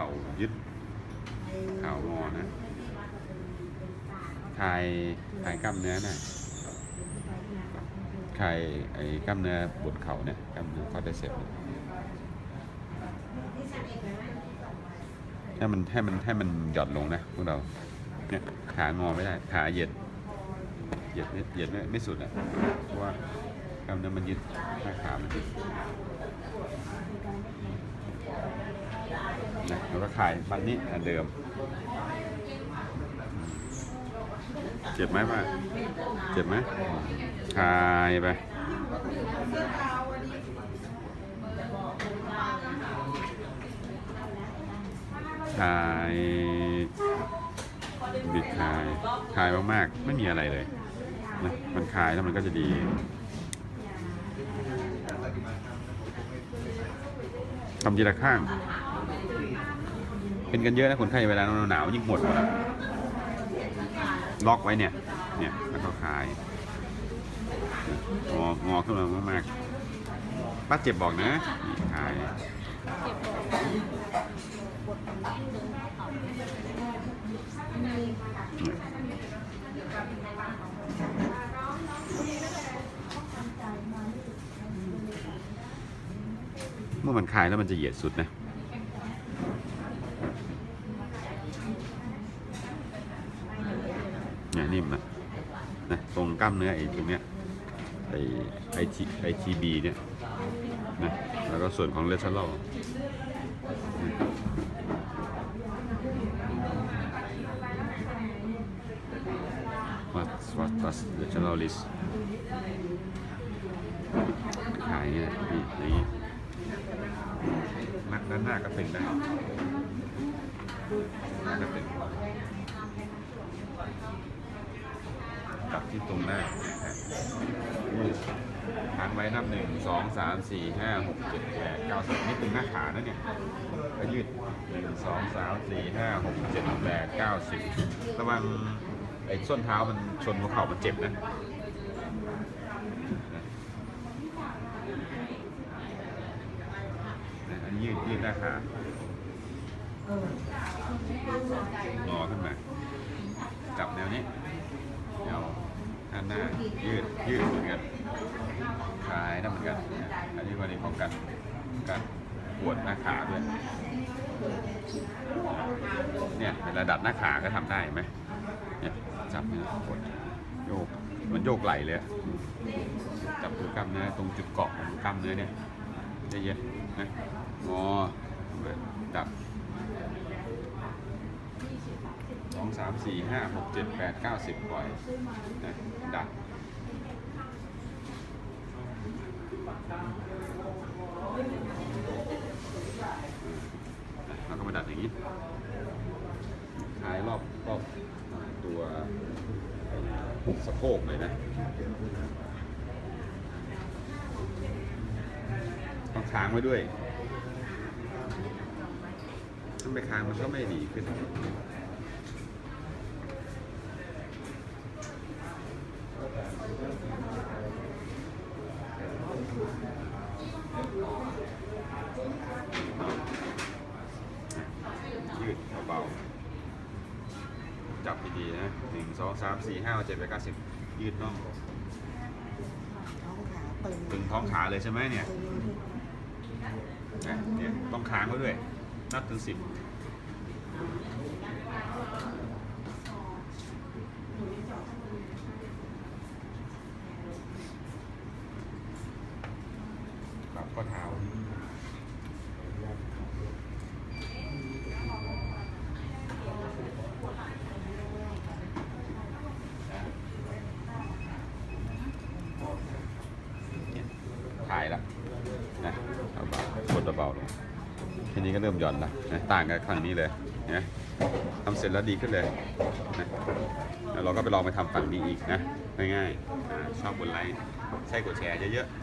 ข่ายึดข่างอนะคลายคลายกล้ามเนื้อน่ะคลายไอ้กล้ามเนื้อบนเข่าเนี่ยกล้ามเนื้อคอร์ดิเซปเนี่ยให้มันให้มันให้มันหย่อนลงนะพวกเราเนี่ยขางอไม่ได้ขาเหยียดเหยียดเหยียดไม่ไม่สุดอะเพราะว่ากล้ามเนื้อมันยึดหน้าขามันยึด นะแล้วก็คลายบันนี้อันเดิม เจ็บไหมป้าเจ็บไหมคายไปคายบิดคายคายมากๆ ไม่มีอะไรเลยนะมันคายแล้วมันก็จะดี ทำทีละข้าง เป็นกันเยอะนะคนไข้เวลาหนาวๆยิ่งหมดหมดล็อกไว้เนี่ย เนี่ยแล้วก็คลายงองอขึ้นมามากๆป้าเจ็บบอกนะคลายเเมื่อมันคลายแล้วมันจะเหยียดสุดนะเนี่ยนิ่มนะนะตรงกล้ามเนื้อไอ้ตรงเนี้ยไอ้ไอทีไอทีบีเนี่ยนะแล้วก็ส่วนของเลสเทอรอลวัดวัดวัดเลสเทอรอลิสขายเนี่ยนี่อย่างนี้ นักด้านหน้าก็เป็นได้หน้าก็เป็นจับที่ตรงได้ยืดค้งไว้นับหนึ่งสองสามสี่ห้าหกเจ็ดแปดเก้าสิบนี่ตึงหน้าขานะเนี่ยก็ยืดหนึ่งสองสามสี่ห้าหกเจ็ดแปดเก้าสิบระวังไอ้ส้นเท้ามันชนหัวเข่ามันเจ็บนะนะอันนี้ ยืดยืดหน้าขางอขึ้นมาจับแนวนี้แนวด้านหน้ายืดยืดเหมือนกันคลายนั่นเหมือนกัน อันนี้วันนี้ป้องกันการปวดหน้าขาด้วยเนี่ยเวลาดัดหน้าขาก็ทำได้ไหมเนี่ยจับเนี่ยกดโยกมันโยกไหลเลยอะจับตัวกล้ามเนื้อตรงจุดเกาะของกล้ามเนื้อเนี่ย เย็นๆนะงอดับสองสามสี่ห้าหกเจ็ดแปดเก้าสิบปล่อยนะดักแล้วก็มาดัดอย่างนี้คลายรอบรอบตัวสะโพกเลยนะ ต้องค้างไว้ด้วยถ้าไม่ค้างมันก็ไม่ดีขึ้นยืดเบาๆจับดีๆนะหนึ่งสองสามสี่ห้าเจ็ดแปดเก้าสิบยืดน่องท้องขาตึงตึงท้องขาเลยใช่ไหมเนี่ย ตึงนเนี่ยต้องค้างไว้ด้วย นับถึงสิบปรับข้อเท้าถ่ายแล้วนะ เบาๆกดเบาๆลงทีนี้ก็เริ่มหย่อนละนะต่างกันครั้งนี้เลยนะทำเสร็จแล้วดีขึ้นเลยนะแล้วเราก็ไปลองไปทำฝั่งนี้อีกนะง่ายๆชอบบนไลค์ใช่กดแชร์เยอะๆ